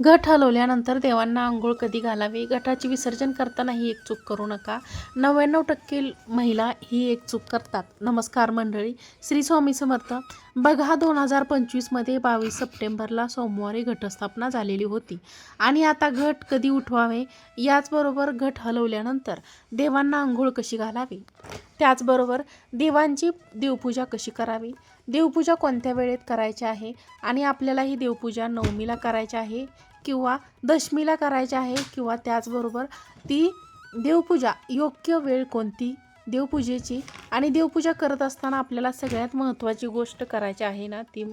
घट हलवल्यानंतर देवांना आंघोळ कधी घालावी? घटाचे विसर्जन करताना ही एक चूक करू नका. नव्याण्णव टक्के महिला ही एक चूक करतात. नमस्कार मंडळी श्री स्वामी समर्थ. बघा दोन हजार पंचवीसमध्ये बावीस सप्टेंबरला सोमवारी घटस्थापना झालेली होती आणि आता घट कधी उठवावे? याचबरोबर घट हलवल्यानंतर देवांना आंघोळ कशी घालावी? त्याचबरोबर देवांची देवपूजा कशी करावी? देवपूजा कोणत्या वेळेत करायची आहे? आणि आपल्याला ही देवपूजा नवमीला करायची आहे? किंवा दशमीला करायची आहे किंवा त्याचबरोबर ती देवपूजा योग्य वेळ कोणती? देवपूजेची. आणि देवपूजा करत असताना आपल्याला सगळ्यात महत्त्वाची गोष्ट करायची आहे ना ती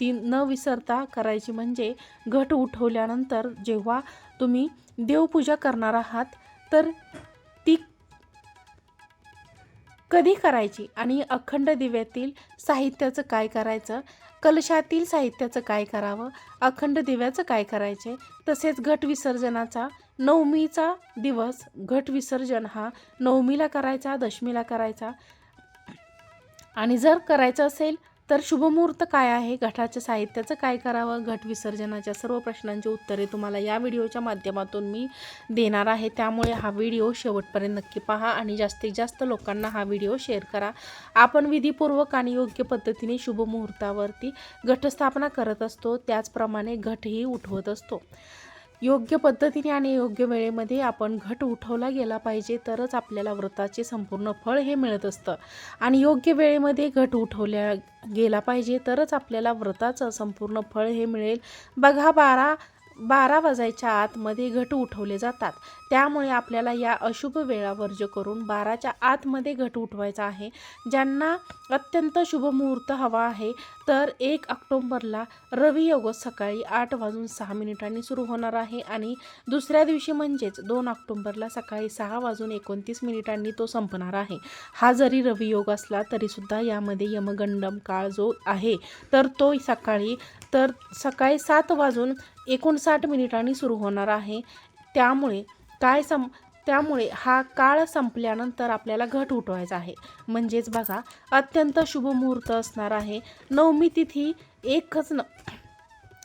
ती न विसरता करायची म्हणजे घट उठवल्यानंतर जेव्हा तुम्ही देवपूजा करणार आहात तर ती कधी करायची? आणि अखंड दिव्यातील साहित्याचं काय करायचं? कलशातील साहित्याचं काय करावं? अखंड दिव्याचं काय करायचे? तसेच घट विसर्जनाचा नवमीचा दिवस घट विसर्जन हा नवमीला करायचा दशमीला करायचा. आणि जर करायचं असेल तर शुभमुहूर्त काय आहे? घटाच्या साहित्याचं काय करावं? घट विसर्जनाच्या सर्व प्रश्नांची उत्तरे तुम्हाला या व्हिडिओच्या माध्यमातून मी देणार आहे. त्यामुळे हा व्हिडिओ शेवटपर्यंत नक्की पहा आणि जास्तीत जास्त लोकांना हा व्हिडिओ शेअर करा. आपण विधीपूर्वक आणि योग्य पद्धतीने शुभमुहूर्तावरती घटस्थापना करत असतो. त्याचप्रमाणे घटही उठवत असतो. योग्य पद्धतीने आणि योग्य वेळेमध्ये आपण घट उठवला गेला पाहिजे तरच आपल्याला व्रताचे संपूर्ण फळ हे मिळत असतं. आणि योग्य वेळेमध्ये घट उठवल्या गेला पाहिजे तरच आपल्याला व्रताचं संपूर्ण फळ हे मिळेल. बघा बारा बारा वाजायच्या आतमध्ये घट उठवले जातात. त्यामुळे आपल्याला या अशुभ वेळा वर्ज करून बाराच्या आतमध्ये घट उठवायचा आहे. ज्यांना अत्यंत शुभ मुहूर्त हवा आहे तर एक ऑक्टोंबरला रवी योग सकाळी आठ वाजून सहा मिनिटांनी सुरू होणार आहे आणि दुसऱ्या दिवशी म्हणजेच दोन ऑक्टोंबरला सकाळी सहा वाजून एकोणतीस मिनिटांनी तो संपणार आहे. हा जरी रवी योग असला तरीसुद्धा यामध्ये यमगंडम काळ जो आहे तर तो सकाळी तर सकाळी सात वाजून एकोणसाठ मिनिटांनी सुरू होणार आहे. त्यामुळे काय सम त्यामुळे हा काळ संपल्यानंतर आपल्याला घट उठवायचा आहे. म्हणजेच बघा अत्यंत शुभ मुहूर्त असणार आहे. नवमी तिथी एकच न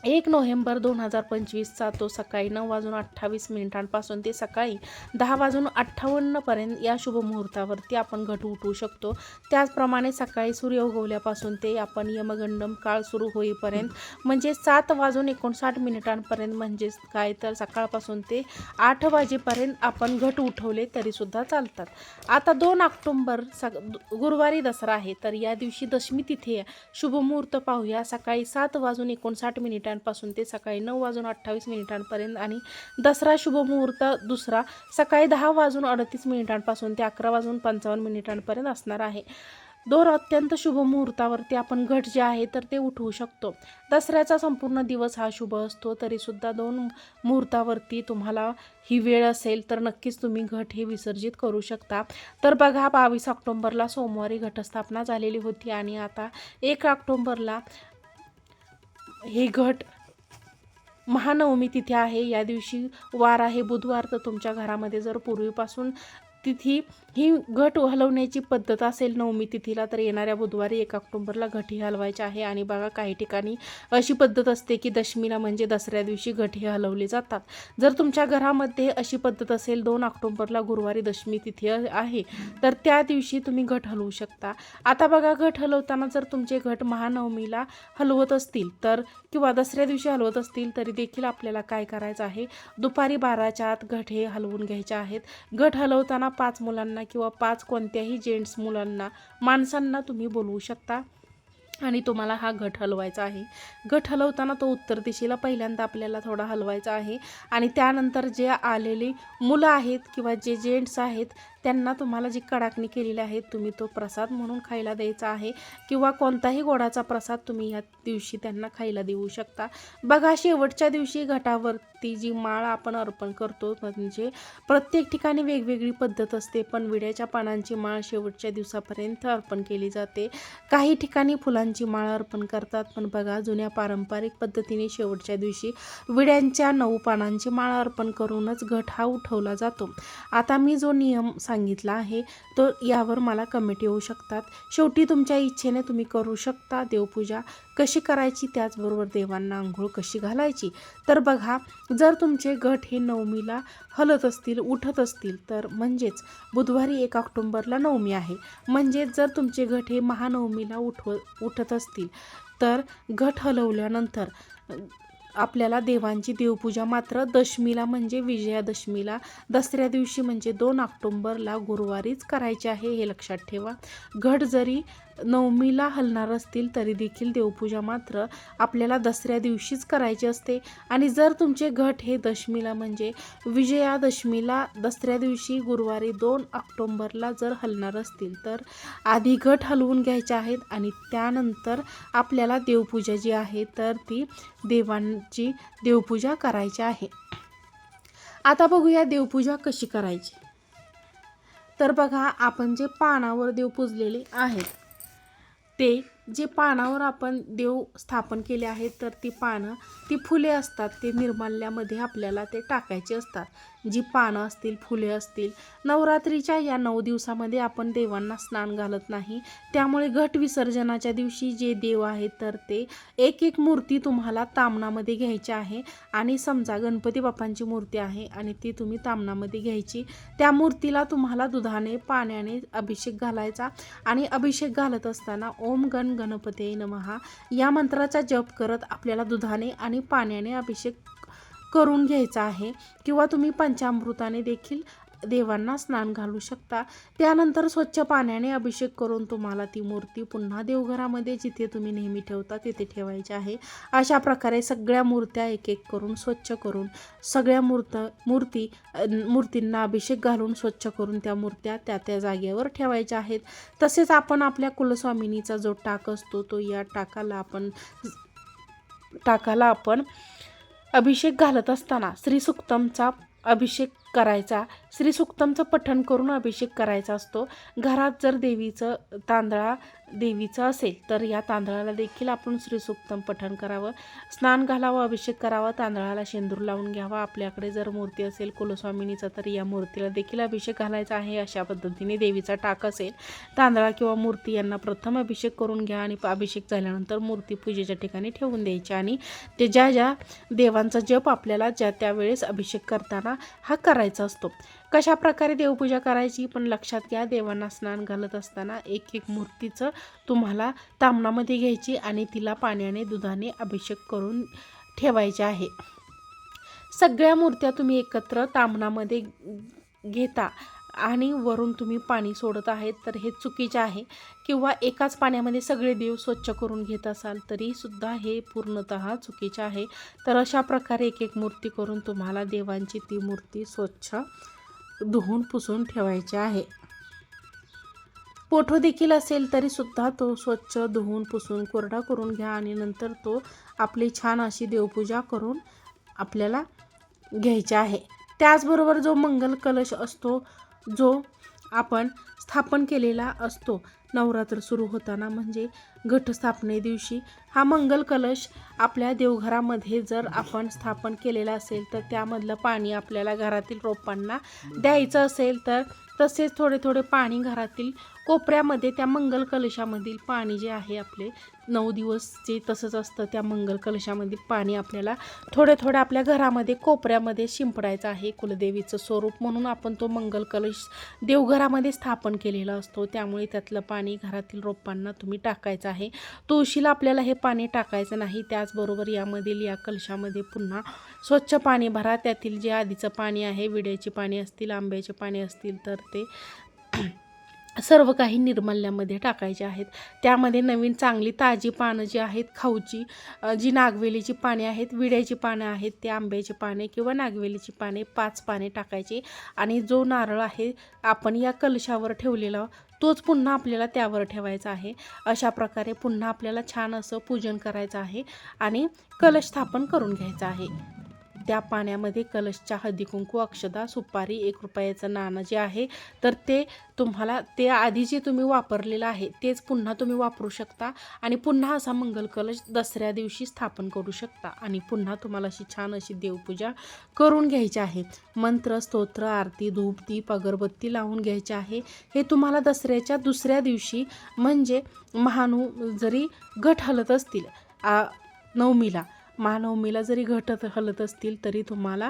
एक नोव्हेंबर दोन हजार पंचवीसचा तो सकाळी नऊ वाजून अठ्ठावीस मिनिटांपासून ते सकाळी दहा वाजून अठ्ठावन्नपर्यंत या शुभमुहूर्तावरती आपण घट उठवू शकतो. त्याचप्रमाणे सकाळी सूर्य उगवल्यापासून ते आपण यमगंडम काळ सुरू होईपर्यंत म्हणजे सात वाजून एकोणसाठ मिनिटांपर्यंत म्हणजेच काय तर सकाळपासून ते आठ वाजेपर्यंत आपण घट उठवले तरीसुद्धा चालतात. आता दोन ऑक्टोंबर सग गुरुवारी दसरा आहे तर या दिवशी दशमी तिथे शुभमुहूर्त पाहूया. सकाळी सात वाजून एकोणसाठ मिनिटांपासून ते सकाळी नऊ वाजून अठ्ठावीस मिनिटांपर्यंत आणि दसरा शुभमुहूर्त दुसरा सकाळी दहा वाजून अडतीस मिनिटांपासून ते अकरा वाजून पंचावन्न मिनिटांपर्यंत असणार आहे. दोन अत्यंत शुभ मुहूर्तावरती आपण घट जे आहे तर ते उठवू शकतो. दसऱ्याचा संपूर्ण दिवस हा शुभ असतो तरीसुद्धा दोन मुहूर्तावरती तुम्हाला ही वेळ असेल तर नक्कीच तुम्ही घट हे विसर्जित करू शकता. तर बघा बावीस ऑक्टोंबरला सोमवारी घटस्थापना झालेली होती आणि आता एक ऑक्टोंबरला हे घट महानवमी तिथे आहे. या दिवशी वार आहे. बुधवार तर तुमच्या घरामध्ये जर पूर्वीपासून तिथी ही घट हलवण्याची पद्धत असेल नवमी तिथीला तर येणाऱ्या बुधवारी एक ऑक्टोंबरला घटी हलवायची आहे. आणि बघा काही ठिकाणी अशी पद्धत असते की दशमीला म्हणजे दसऱ्या दिवशी घटी हलवली जातात. जर तुमच्या घरामध्ये अशी पद्धत असेल दोन ऑक्टोंबरला गुरुवारी दशमी तिथी आहे तर त्या दिवशी तुम्ही घट हलवू शकता. आता बघा घट हलवताना जर तुमचे घट महानवमीला हलवत असतील तर किंवा दसऱ्या दिवशी हलवत असतील तरी देखील आपल्याला काय करायचं आहे? दुपारी बाराच्या आत घट हे हलवून घ्यायचे आहेत. घट हलवताना पाच मुलांना किंवा पाच कोणत्याही जेंट्स मुलांना माणसांना तुम्ही बोलवू शकता. आणि तुम्हाला हा घट हलवायचा आहे. घट हलवताना तो उत्तर दिशेला पहिल्यांदा आपल्याला थोडा हलवायचा आहे. आणि त्यानंतर जे आलेली मुलं आहेत किंवा जे जेंट्स आहेत त्यांना तुम्हाला जी कडाकणी केलेली आहे तुम्ही तो प्रसाद म्हणून खायला द्यायचा आहे किंवा कोणताही गोडाचा प्रसाद तुम्ही या दिवशी त्यांना खायला देऊ शकता. बघा शेवटच्या दिवशी घटावरती जी माळ आपण अर्पण करतो म्हणजे प्रत्येक ठिकाणी वेगवेगळी पद्धत असते पण विड्याच्या पानांची माळ शेवटच्या दिवसापर्यंत अर्पण केली जाते. काही ठिकाणी फुलांची माळ अर्पण करतात पण बघा जुन्या पारंपरिक पद्धतीने शेवटच्या दिवशी विड्यांच्या नऊ पानांची माळ अर्पण करूनच घट हा उठवला जातो. आता मी जो नियम सांगितला आहे तो यावर मला कमेंट येऊ शकतात. शेवटी तुमच्या इच्छेने तुम्ही करू शकता देवपूजा. कशी करायची? त्याचबरोबर देवांना आंघोळ कशी घालायची? तर बघा जर तुमचे गट हे नवमीला हलत असतील उठत असतील तर म्हणजेच बुधवारी एक ऑक्टोंबरला नवमी आहे. म्हणजेच जर तुमचे गट हे महानवमीला उठव उठत असतील तर घट हलवल्यानंतर आपल्याला देवांची देवपूजा मात्र दशमीला म्हणजे विजयादशमीला दसऱ्या दिवशी म्हणजे दोन ऑक्टोंबरला गुरुवारीच करायचे आहे हे लक्षात ठेवा. घट जरी नवमीला हलणार असतील तरी देखील देवपूजा मात्र आपल्याला दसऱ्या दिवशीच करायची असते. आणि जर तुमचे घट हे दशमीला म्हणजे विजयादशमीला दसऱ्या दिवशी गुरुवारी दोन ऑक्टोंबरला जर हलणार असतील तर आधी घट हलवून घ्यायचे आहेत आणि त्यानंतर आपल्याला देवपूजा जी आहे तर ती देवांची देवपूजा करायची आहे. आता बघूया देवपूजा कशी करायची. तर बघा आपण जे पानावर देव पूजलेले आहेत ते जे पानावर आपण देव स्थापन केले आहेत तर ती पानं ती फुले असतात ते निर्माल्यामध्ये आपल्याला ते टाकायचे असतात. जी पानं असतील फुले असतील नवरात्रीच्या या नऊ दिवसामध्ये आपण देवांना स्नान घालत नाही. त्यामुळे घट विसर्जनाच्या दिवशी जे देव आहेत तर ते एक एक मूर्ती तुम्हाला तामणामध्ये घ्यायची आहे. आणि समजा गणपती बाप्पांची मूर्ती आहे आणि ती तुम्ही तामणामध्ये घ्यायची. त्या मूर्तीला तुम्हाला दुधाने पाण्याने अभिषेक घालायचा. आणि अभिषेक घालत असताना ओम गण गणपती नमहा या मंत्राचा जप करत आपल्याला दुधाने आणि पाण्याने अभिषेक करून घ्यायचा आहे. किंवा तुम्ही पंचामृताने देखील देवांना स्नान घालू शकता. त्यानंतर स्वच्छ पाण्याने अभिषेक करून तुम्हाला ती मूर्ती पुन्हा देवघरामध्ये जिथे तुम्ही नेहमी ठेवता तिथे ठेवायची आहे. अशा प्रकारे सगळ्या मूर्त्या एक एक करून स्वच्छ करून सगळ्या मूर्त मूर्ती मूर्तींना अभिषेक घालून स्वच्छ करून त्या मूर्त्या त्या त्या जागेवर ठेवायच्या आहेत. तसेच आपण आपल्या कुलस्वामिनीचा जो टाक असतो तो या टाकाला आपण टाकाला आपण अभिषेक घालत असताना श्रीसुक्तमचा अभिषेक करायचा. श्रीसुक्तमचं पठण करून अभिषेक करायचा असतो. घरात जर देवीचं तांदळा देवीचं असेल तर या तांदळाला देखील आपण श्रीसुक्तम पठण करावं. स्नान घालावं अभिषेक करावा तांदळाला शेंदूर लावून घ्यावा. आपल्याकडे जर मूर्ती असेल कुलस्वामिनीचा तर या मूर्तीला देखील अभिषेक घालायचा आहे. अशा पद्धतीने देवीचा टाक असेल तांदळा किंवा मूर्ती यांना प्रथम अभिषेक करून घ्या आणि अभिषेक झाल्यानंतर मूर्ती पूजेच्या ठिकाणी ठेवून द्यायची. आणि ते ज्या ज्या देवांचा जप आपल्याला ज्या त्यावेळेस अभिषेक करताना हा करायचा असतो. कशा प्रकारे देवपूजा करायची पण लक्षात घ्या देवांना स्नान घालत असताना एक एक मूर्तीचं तुम्हाला तामणामध्ये घ्यायची आणि तिला पाण्याने दुधाने अभिषेक करून ठेवायचे आहे. सगळ्या मूर्त्या तुम्ही एकत्र तामणामध्ये घेता आणि वरून तुम्ही पाणी सोडत आहेत तर हे चुकीचे आहे. किंवा एकाच पाण्यामध्ये सगळे देव स्वच्छ करून घेत असाल तरीसुद्धा हे पूर्णतः चुकीचे आहे. तर अशा प्रकारे एक एक मूर्ती करून तुम्हाला देवांची ती मूर्ती स्वच्छ धुवून पुसून ठेवायचे आहे. पोठो देखील असेल तरीसुद्धा तो स्वच्छ धुवून पुसून कोरडा करून घ्या आणि नंतर तो आपली छान अशी देवपूजा करून आपल्याला घ्यायची आहे. त्याचबरोबर जो मंगल कलश असतो जो आपण स्थापन केलेला असतो. नवरात्र सुरू होताना म्हणजे घटस्थापने दिवशी. हा मंगल कलश आपल्या देवघरामध्ये जर आपण स्थापन केलेला असेल तर त्यामधलं पाणी आपल्याला घरातील रोपांना द्यायचं असेल तर तसेच थोडे थोडे पाणी घरातील कोपऱ्यामध्ये त्या मंगल कलशामधील पाणी जे आहे आपले नऊ दिवस जे तसंच असतं त्या मंगल कलशामधील पाणी आपल्याला थोडे थोडे आपल्या घरामध्ये कोपऱ्यामध्ये शिंपडायचं आहे. कुलदेवीचं स्वरूप म्हणून आपण तो मंगल कलश देवघरामध्ये स्थापन केलेला असतो. त्यामुळे त्यातलं पाणी घरातील रोपांना तुम्ही टाकायचं आहे. तुळशीला आपल्याला हे पाणी टाकायचं नाही. त्याचबरोबर यामधील या कलशामध्ये पुन्हा स्वच्छ पाणी भरा. त्यातील जे आधीचं पाणी आहे विड्याची पाणी असतील आंब्याचे पाणी असतील तर ते सर्व काही निर्मल्यामध्ये टाकायचे आहेत. त्यामध्ये नवीन चांगली ताजी पानं जी आहेत खाऊची जी नागवेलीची पाने आहेत विड्याची पानं आहेत ते आंब्याची पाने किंवा नागवेलीची पाने पाच पाने टाकायची. आणि जो नारळ आहे आपण या कलशावर ठेवलेला तोच पुन्हा आपल्याला त्यावर ठेवायचा आहे. अशा प्रकारे पुन्हा आपल्याला छान असं पूजन करायचं आहे आणि कलश स्थापन करून घ्यायचं आहे. त्या पाण्यामध्ये कलशच्या हळदी कुंकू अक्षदा सुपारी एक रुपयाचं नाणं जे आहे तर ते तुम्हाला ते आधी जे तुम्ही वापरलेलं आहे तेच पुन्हा तुम्ही वापरू शकता आणि पुन्हा असा मंगल कलश दसऱ्या दिवशी स्थापन करू शकता आणि पुन्हा तुम्हाला अशी छान अशी देवपूजा करून घ्यायची आहे. मंत्र स्तोत्र आरती धूप दीप अगरबत्ती लावून घ्यायची आहे. हे तुम्हाला दसऱ्याच्या दुसऱ्या दिवशी म्हणजे महानू जरी घट हलत असतील नवमीला महानवमीला जरी घट हलत असतील तरी तुम्हाला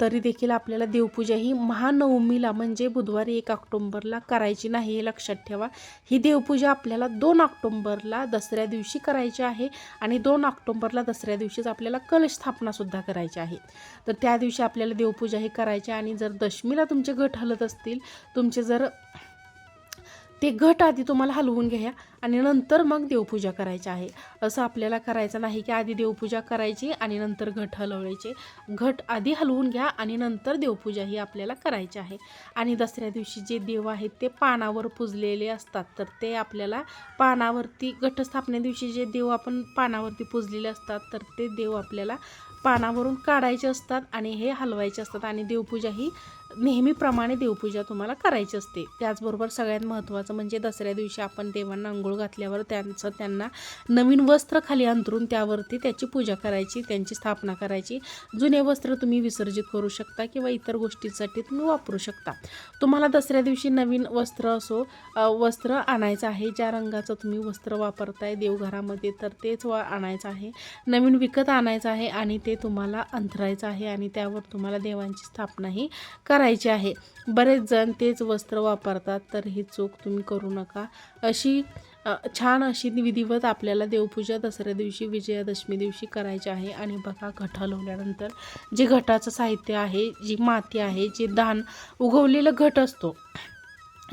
तरी देखील आपल्याला देवपूजा ही महानवमीला म्हणजे बुधवारी एक ऑक्टोंबरला करायची नाही हे लक्षात ठेवा. ही देवपूजा आपल्याला दोन ऑक्टोंबरला दसऱ्या दिवशी करायची आहे आणि दोन ऑक्टोंबरला दसऱ्या दिवशीच आपल्याला कलश स्थापनासुद्धा करायची आहे. तर त्या दिवशी आपल्याला देवपूजा ही करायची आहे आणि जर दशमीला तुमचे घट हलत असतील तुमचे जर ते घट आधी तुम्हाला हलवून घ्या आणि नंतर मग देवपूजा करायची आहे. असं आपल्याला करायचं नाही की आधी देवपूजा करायची आणि नंतर घट हलवायचे. घट आधी हलवून घ्या आणि नंतर देवपूजा ही आपल्याला करायची आहे. आणि दसऱ्या दिवशी जे देव आहेत ते पानावर पुजलेले असतात. तर ते आपल्याला पानावरती घटस्थापने दिवशी जे देव आपण पानावरती पुजलेले असतात तर ते देव आपल्याला पानावरून काढायचे असतात आणि हे हलवायचे असतात. आणि देवपूजा ही नेहमीप्रमाणे देवपूजा तुम्हाला करायची असते. त्याचबरोबर सगळ्यात महत्त्वाचं म्हणजे दसऱ्या दिवशी आपण देवांना आंघोळ घातल्यावर त्यांचं त्यांना नवीन वस्त्र खाली अंतरून त्यावरती त्याची पूजा करायची त्यांची स्थापना करायची. जुने वस्त्र तुम्ही विसर्जित करू शकता किंवा इतर गोष्टींसाठी तुम्ही वापरू शकता. तुम्हाला दसऱ्या दिवशी नवीन वस्त्र असो वस्त्र आणायचं आहे. ज्या रंगाचं तुम्ही वस्त्र वापरताय देवघरामध्ये तर तेच वा आणायचं आहे. नवीन विकत आणायचं आहे आणि ते तुम्हाला अंतरायचं आहे आणि त्यावर तुम्हाला देवांची स्थापनाही करायची आहे. बरेच जण तेच वस्त्र वापरतात तर ही चूक तुम्ही करू नका. अशी छान अशी विधिवत आपल्याला देवपूजा दसऱ्या दिवशी विजयादशमी दिवशी करायची आहे. आणि बघा घट हलवल्यानंतर जे घटाचं साहित्य आहे जी माती आहे जे धान उगवलेलं घट असतो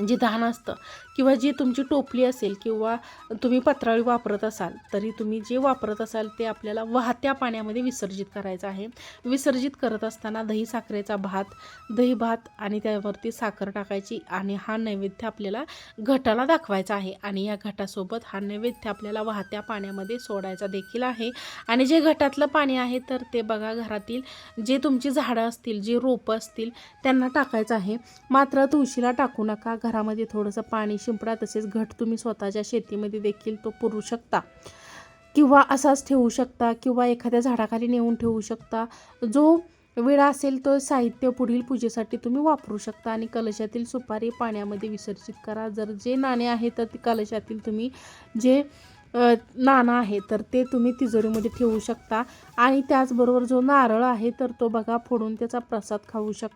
जे धान असतं किंवा जी तुमची टोपली असेल किंवा तुम्ही पत्राळी वापरत असाल तरी तुम्ही जे वापरत असाल ते आपल्याला वाहत्या पाण्यामध्ये विसर्जित करायचं आहे. विसर्जित करत असताना दही साखरेचा भात दही भात आणि त्यावरती साखर टाकायची आणि हा नैवेद्य आपल्याला घटाला दाखवायचा आहे आणि या घटासोबत हा नैवेद्य आपल्याला वाहत्या पाण्यामध्ये सोडायचा देखील आहे. आणि जे घटातलं पाणी आहे तर ते बघा घरातील जे तुमची झाडं असतील जे रोपं असतील त्यांना टाकायचं आहे. मात्र तुळशीला टाकू नका. घरामध्ये थोडंसं पाणी शिंपडा तसेच घट तुम्ही स्वतःच्या शेतीमध्ये देखील तो पुरू शकता. किंवा असाच ठेवू शकता किंवा एखाद्या झाडाखाली नेऊन ठेवू शकता. जो वेळा असेल तो साहित्य पुढील पूजेसाठी तुम्ही वापरू शकता आणि कलशातील सुपारी पाण्यामध्ये विसर्जित करा. जर जे नाणे आहे तर ते कलशातील तुम्ही जे नाणं आहे तर ते तुम्ही तिजोरीमध्ये ठेवू शकता. आणि त्याचबरोबर जो नारळ आहे तर तो बघा फोडून त्याचा प्रसाद खाऊ शक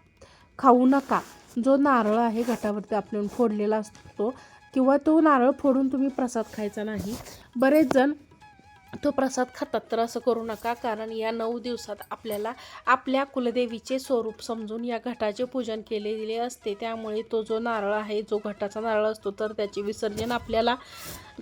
खाऊ नका. जो नारळ आहे घटावरती आपण फोडलेला असतो किंवा तो नारळ फोडून तुम्ही प्रसाद खायचा नाही बरेच जण तो प्रसाद खातात. तर असं करू नका कारण या नऊ दिवसात आपल्याला आपल्या कुलदेवीचे स्वरूप समजून या घटाचे पूजन केलेले असते. त्यामुळे तो जो नारळ आहे जो घटाचा नारळ असतो तर त्याचे विसर्जन आपल्याला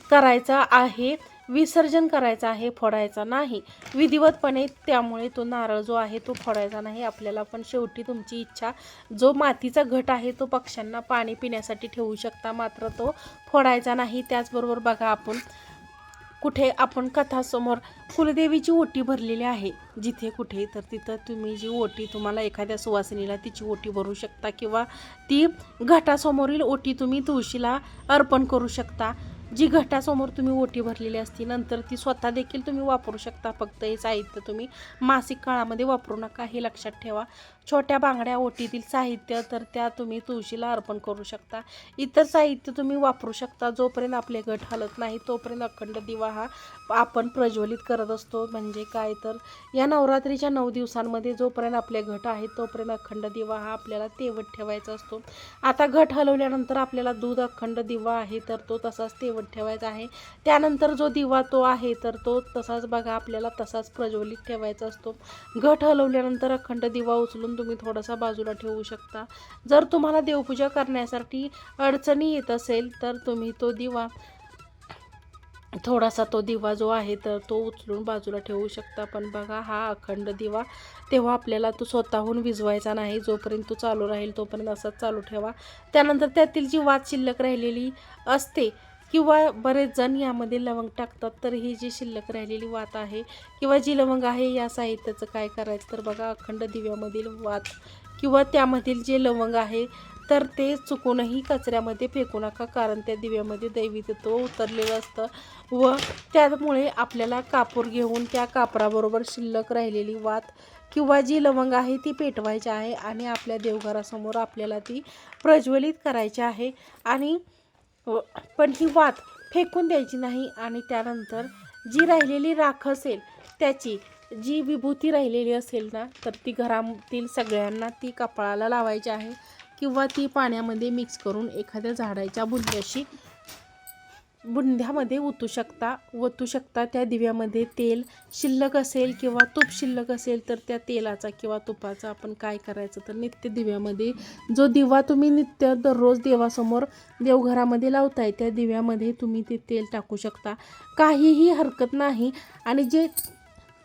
करायचा आहे. विसर्जन करायचं आहे फोडायचा नाही. विधिवतपणे त्यामुळे तो नारळ जो आहे तो फोडायचा नाही. आपल्याला पण शेवटी तुमची इच्छा. जो मातीचा घट आहे तो पक्ष्यांना पाणी पिण्यासाठी ठेवू शकता मात्र तो फोडायचा नाही. त्याचबरोबर बघा आपण कुठे आपण कथासमोर कुलदेवीची ओटी भरलेली आहे. जिथे कुठे तर तिथं तुम्ही जी ओटी तुम्हाला एखाद्या सुवासिनीला तिची ओटी भरू शकता किंवा ती घटासमोरील ओटी तुम्ही तुळशीला अर्पण करू शकता. जी घटासमोर तुम्ही ओटी भरलेली असती नंतर ती स्वतः देखील तुम्ही वापरू शकता. फक्त हे साहित्य तुम्ही मासिक काळामध्ये वापरू नका हे लक्षात ठेवा. छोट्या बांगड्या ओटीतील साहित्य तर त्या तुम्ही तुळशीला अर्पण करू शकता. इतर साहित्य तुम्ही वापरू शकता. जोपर्यंत आपले गट हलत नाही तोपर्यंत अखंड दिवा हा आपण प्रज्वलित करत असतो. म्हणजे काय तर या नवरात्रीच्या नऊ दिवसांमध्ये जोपर्यंत आपले घट आहेत तोपर्यंत अखंड दिवा हा आपल्याला तेवत ठेवायचा असतो. आता घट हलवल्यानंतर आपल्याला दूध अखंड दिवा आहे तर तो तसाच तेवट ठेवायचा आहे. त्यानंतर जो दिवा तो आहे तर तो तसाच बघा आपल्याला तसाच प्रज्वलित ठेवायचा असतो. घट हलवल्यानंतर अखंड दिवा उचलून तुम्ही थोडासा बाजूला ठेवू शकता. जर तुम्हाला देवपूजा करण्यासाठी अडचणी येत असेल तर तुम्ही तो दिवा थोडासा तो दिवा जो आहे तर तो उचलून बाजूला ठेवू शकता. पण बघा हा अखंड दिवा तेव्हा आपल्याला तो स्वतःहून विजवायचा नाही. जोपर्यंत तो चालू राहील तोपर्यंत असाच चालू ठेवा. त्यानंतर त्यातील जी वात शिल्लक राहिलेली असते किंवा बरेच जण यामध्ये लवंग टाकतात तर ही जी शिल्लक राहिलेली वात आहे किंवा जी लवंग आहे या साहित्याचं काय करायचं? तर बघा अखंड दिव्यामधील वात किंवा त्यामधील जे लवंग आहे तर ते चुकूनही कचऱ्यामध्ये फेकू नका कारण त्या दिव्यामध्ये दैवी तत्व उतरलेलं असतं व त्यामुळे आपल्याला कापूर घेऊन त्या कापराबरोबर शिल्लक राहिलेली वात किंवा जी लवंग आहे ती पेटवायची आहे आणि आपल्या देवघरासमोर आपल्याला ती प्रज्वलित करायची आहे आणि पण ही वात फेकून द्यायची नाही आणि त्यानंतर जी राहिलेली राख असेल त्याची जी विभूती राहिलेली असेल ना तर ती घरातील सगळ्यांना ती कपाळाला लावायची आहे किंवा ती पाण्यामध्ये मिक्स करून एखाद्या झाडाच्या बुंद्याशी बुंध्यामध्ये ओतू शकता ओतू शकता. त्या दिव्यामध्ये तेल शिल्लक असेल किंवा तूप शिल्लक असेल तर त्या तेलाचा किंवा तुपाचा आपण काय करायचं तर नित्य दिव्यामध्ये जो दिवा तुम्ही नित्य दररोज देवासमोर देवघरामध्ये लावताय त्या दिव्यामध्ये तुम्ही ते तेल टाकू शकता. काहीही हरकत नाही. आणि जे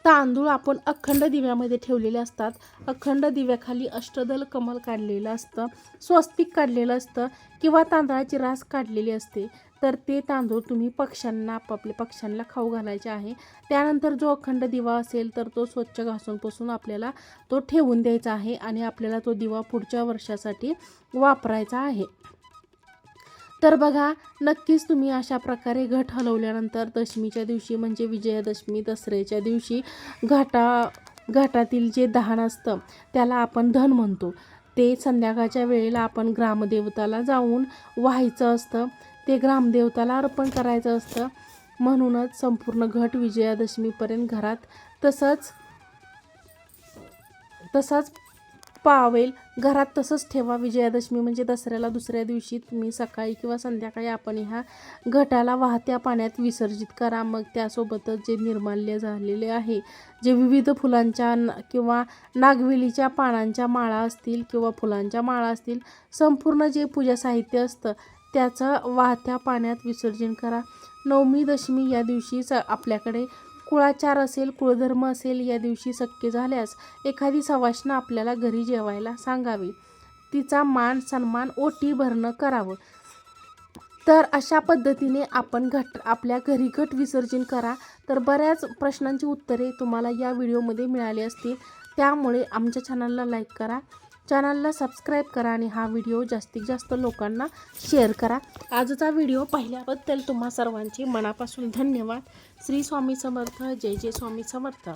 तांदूळ आपण अखंड दिव्यामध्ये ठेवलेले असतात अखंड दिव्याखाली अष्टदल कमल काढलेलं असतं स्वस्तिक काढलेलं असतं किंवा तांदळाची रास काढलेली असते. तर ते तांदूळ तुम्ही पक्ष्यांना आपापल्या पक्ष्यांना खाऊ घालायचे आहे. त्यानंतर जो अखंड दिवा असेल तर तो स्वच्छ घासून पुसून आपल्याला तो ठेवून द्यायचा आहे आणि आपल्याला तो दिवा पुढच्या वर्षासाठी वापरायचा आहे. तर बघा नक्कीच तुम्ही अशा प्रकारे घट हलवल्यानंतर दशमीच्या दिवशी म्हणजे विजयादशमी दसऱ्याच्या दिवशी घाटा घाटातील जे दहन असतं त्याला आपण धन म्हणतो. ते संध्याकाळच्या वेळेला आपण ग्रामदेवताला जाऊन व्हायचं असतं. ते ग्रामदेवताला अर्पण करायचं असतं. म्हणूनच संपूर्ण घट विजयादशमीपर्यंत घरात तसंच तसाच पावेल. घरात तसंच ठेवा विजयादशमी म्हणजे दसऱ्याला दुसऱ्या दिवशी तुम्ही सकाळी किंवा संध्याकाळी आपण ह्या घटाला वाहत्या पाण्यात विसर्जित करा. मग त्यासोबतच जे निर्माल्य झालेले आहे जे विविध फुलांच्या किंवा नागवेलीच्या पानांच्या माळा असतील किंवा फुलांच्या माळा असतील संपूर्ण जे पूजा साहित्य असतं त्याचं वाहत्या पाण्यात विसर्जन करा. नवमी दशमी या दिवशी स आपल्याकडे कुळाचार असेल कुळधर्म असेल या दिवशी शक्य झाल्यास एखादी सवाष्ण आपल्याला घरी जेवायला सांगावी. तिचा मान सन्मान ओटी भरणं करावं. तर अशा पद्धतीने आपण घट आपल्या घरी घट विसर्जन करा. तर बऱ्याच प्रश्नांची उत्तरे तुम्हाला या व्हिडिओमध्ये मिळाली असतील. त्यामुळे आमच्या चॅनलला लाईक करा. चॅनलला सबस्क्राईब करा आणि हा व्हिडिओ जास्तीत जास्त लोकांना शेअर करा. आजचा व्हिडिओ पाहिल्याबद्दल तुम्हा सर्वांचे मनापासून धन्यवाद. श्री स्वामी समर्थ जय जय स्वामी समर्थ.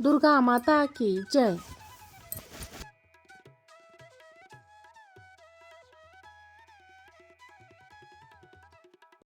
दुर्गा माता की जय.